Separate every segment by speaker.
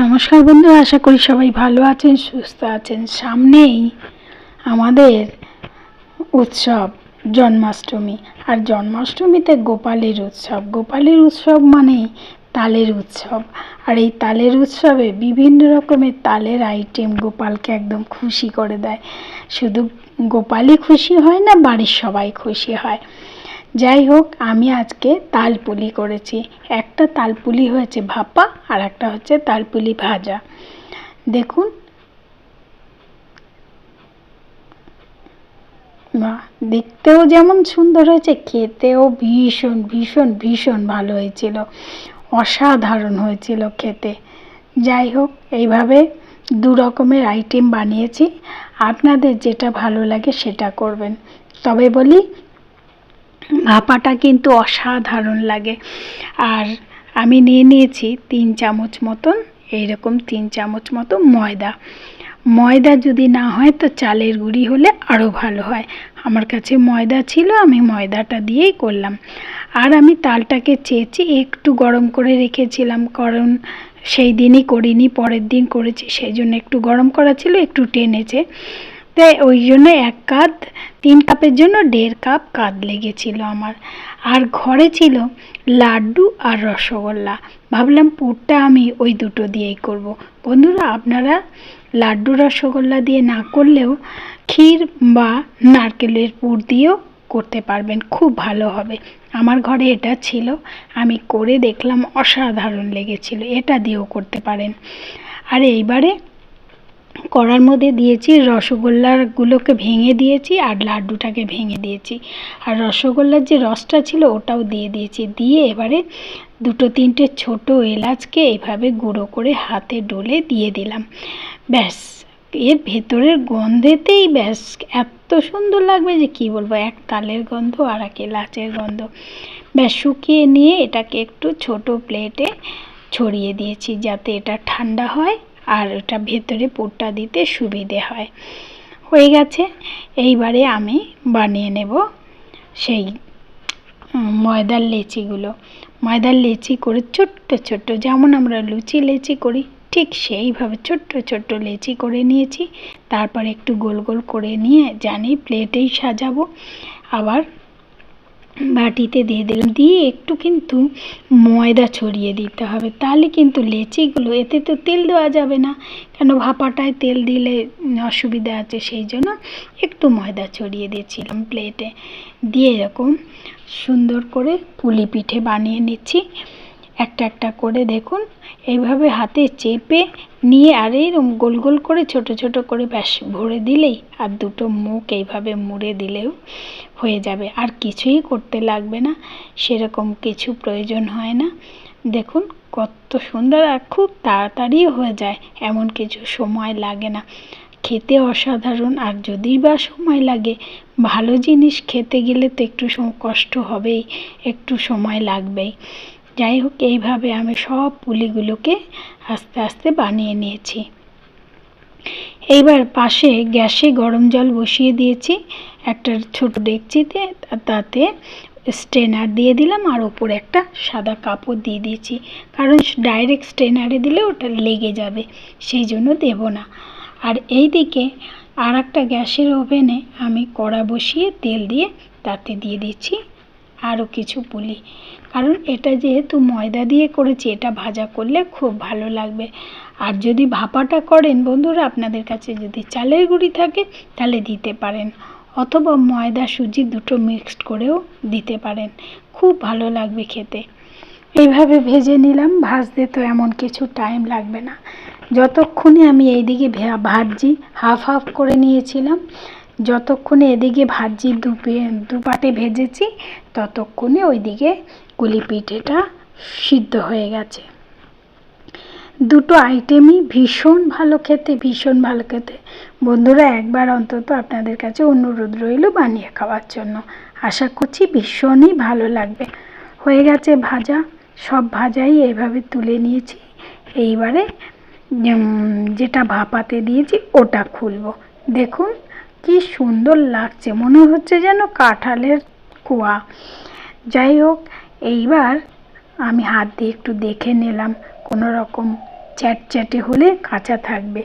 Speaker 1: নমস্কার বন্ধু আশা করি সবাই ভালো আছেন, সুস্থ আছেন। সামনেই আমাদের উৎসব, জন্মাষ্টমী। আর জন্মাষ্টমীতে গোপালের উৎসব। গোপালের উৎসব মানেই তালের উৎসব। আর এই তালের উৎসবে বিভিন্ন রকমের তালের আইটেম গোপালকে একদম খুশি করে দেয়। শুধু গোপালই খুশি হয় না, বাড়ির সবাই খুশি হয়। যাই হোক, আমি আজকে তালপুলি করেছি। একটা তালপুলি হয়েছে ভাপা আর একটা হচ্ছে তালপুলি ভাজা। দেখুন। বাহ দেখতেও যেমন সুন্দর হয়েছে, খেতেও ভীষণ ভীষণ ভীষণ ভালো হয়েছিল। অসাধারণ হয়েছিল খেতে। যাই হোক, এইভাবে দু রকমের আইটেম বানিয়েছি। আপনাদের যেটা ভালো লাগে সেটা করবেন। তবে বলি ভাপাটা কিন্তু অসাধারণ লাগে। আর আমি নিয়ে নিয়েছি তিন চামচ মতন, এইরকম তিন চামচ মতো ময়দা। ময়দা যদি না হয় তো চালের গুঁড়ি হলে আরও ভালো হয়। আমার কাছে ময়দা ছিল, আমি ময়দাটা দিয়েই করলাম। আর আমি তালটাকে চেয়েছি একটু গরম করে রেখেছিলাম, কারণ সেই দিনই করিনি, পরের দিন করেছি, সেই জন্য একটু গরম করা ছিল, একটু টেনেছে। তাই ওই জন্য এক কাপ তিন কাপের জন্য দেড় কাপ কাদ লেগেছিল আমার। আর ঘরে ছিল লাড্ডু আর রসগোল্লা। ভাবলাম পুরটা আমি ওই দুটো দিয়েই করব। বন্ধুরা, আপনারা লাড্ডু, রসগোল্লা দিয়ে না করলেও ক্ষীর বা নারকেলের পুর দিয়েও করতে পারবেন, খুব ভালো হবে। আমার ঘরে এটা ছিল, আমি করে দেখলাম অসাধারণ লেগেছিল, এটা দিয়েও করতে পারেন। আর এইবারে কড়ার মধ্যে দিয়েছি রসগোল্লাগুলোকে ভেঙে দিয়েছি আর লাড্ডুটাকে ভেঙে দিয়েছি। আর রসগোল্লার যে রসটা ছিল ওটাও দিয়ে দিয়েছি। দিয়ে এবারে দুটো তিনটে ছোট এলাচকে এভাবে গুঁড়ো করে হাতে ডলে দিয়ে দিলাম। ব্যাস, এর ভেতরের গন্ধেতেই ব্যাস, এত সুন্দর লাগবে যে কি বলব, এক তালের গন্ধ আর এক এলাচের গন্ধ। ব্যাস, শুকিয়ে নিয়ে এটাকে একটু ছোট প্লেটে ছড়িয়ে দিয়েছি যাতে এটা ঠান্ডা হয়। আর ওটা ভেতরে পুরটা দিতে সুবিধে হয়। হয়ে গেছে। এইবারে আমি বানিয়ে নেব সেই ময়দার লেচিগুলো। ময়দার লেচি করে ছোট্ট ছোট্ট, যেমন আমরা লুচি লেচি করি, ঠিক সেইভাবে ছোট্ট ছোট্ট লেচি করে নিয়েছি। তারপর একটু গোল গোল করে নিয়ে জানি প্লেটেই সাজাবো। আবার বাটিতে দিয়ে দিলাম। দিয়ে একটু কিন্তু ময়দা ছড়িয়ে দিতে হবে। তাহলে কিন্তু লেচিগুলো, এতে তো তেল দেওয়া যাবে না। কেন ভাপাটায় তেল দিলে অসুবিধা আছে, সেই জন্য একটু ময়দা ছড়িয়ে দিয়েছিলাম প্লেটে দিয়ে এরকম সুন্দর করে পুলি পিঠে বানিয়ে নিচ্ছি। একটা একটা করে দেখুন। এইভাবে হাতে চেপে নিয়ে আর এইরকম গোল গোল করে ছোট ছোট করে ব্যাস ভরে দিলেই আর দুটো মুখ এইভাবে মুড়ে দিলেও হয়ে যাবে। আর কিছুই করতে লাগবে না, সেরকম কিছু প্রয়োজন হয় না। দেখুন কত সুন্দর আর খুব তাড়াতাড়ি হয়ে যায়, এমন কিছু সময় লাগে না। খেতে অসাধারণ আর যদি বা সময় লাগে, ভালো জিনিস খেতে গেলে তো একটু কষ্ট হবেই, একটু সময় লাগবেই। যাই হোক এইভাবে আমি সব পুলিগুলোকে আস্তে আস্তে বানিয়ে নিয়েছি। এইবার পাশে গ্যাসে গরম জল বসিয়ে দিয়েছি। একটা ছোট ডেকচিতে, তাতে স্ট্রেনার দিয়ে দিলাম আর ওপরে একটা সাদা কাপড় দিয়ে দিয়েছি। কারণ ডাইরেক্ট স্ট্রেনারে দিলে ওটা লেগে যাবে, সেই জন্য দেব না। আর এই দিকে আর একটা গ্যাসের ওভেনে আমি কড়া বসিয়ে তেল দিয়ে তাতে দিয়ে দিচ্ছি আরও কিছু পুলি। কারণ এটা যেহেতু ময়দা দিয়ে করেছি, এটা ভাজা করলে খুব ভালো লাগবে। আর যদি ভাপাটা করেন, বন্ধুরা, আপনাদের কাছে যদি চালের গুঁড়ি থাকে, তাহলে দিতে পারেন। অথবা ময়দা, সুজি দুটো মিক্সড করেও দিতে পারেন। খুব ভালো লাগবে খেতে। এইভাবে ভেজে নিলাম। ভাজতে তো এমন কিছু টাইম লাগবে না। যতক্ষণে আমি এইদিকে ভাজি হাফ হাফ করে নিয়েছিলাম, যতক্ষণে এদিকে ভাজি দুপে দুপাটে ভেজেছি, ততক্ষণে ওইদিকে কুলি পিঠেটা সিদ্ধ হয়ে গেছে। দুটো আইটেমই ভীষণ ভালো খেতে, ভীষণ ভালো খেতে। বন্ধুরা, একবার অন্তত আপনাদের কাছে অনুরোধ রইল বানিয়ে খাওয়ার জন্য। আশা করছি ভীষণই ভালো লাগবে। হয়ে গেছে ভাজা। সব ভাজাই এইভাবে তুলে নিয়েছি। এইবারে যেটা ভাপাতে দিয়েছি ওটা খুলবো। দেখুন, কি সুন্দর লাগছে। মনে হচ্ছে যেন কাঁঠালের কুয়া। যাই হোক এইবার আমি হাত দিয়ে একটু দেখে নিলাম, কোনো রকম চ্যাটচ্যাটে হলে কাঁচা থাকবে।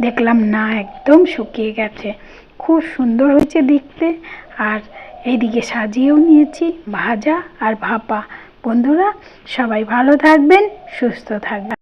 Speaker 1: দেখলাম না, একদম শুকিয়ে গেছে। খুব সুন্দর হয়েছে দেখতে। আর এইদিকে সাজিয়েও নিয়েছি ভাজা আর ভাপা। বন্ধুরা, সবাই ভালো থাকবেন, সুস্থ থাকবেন।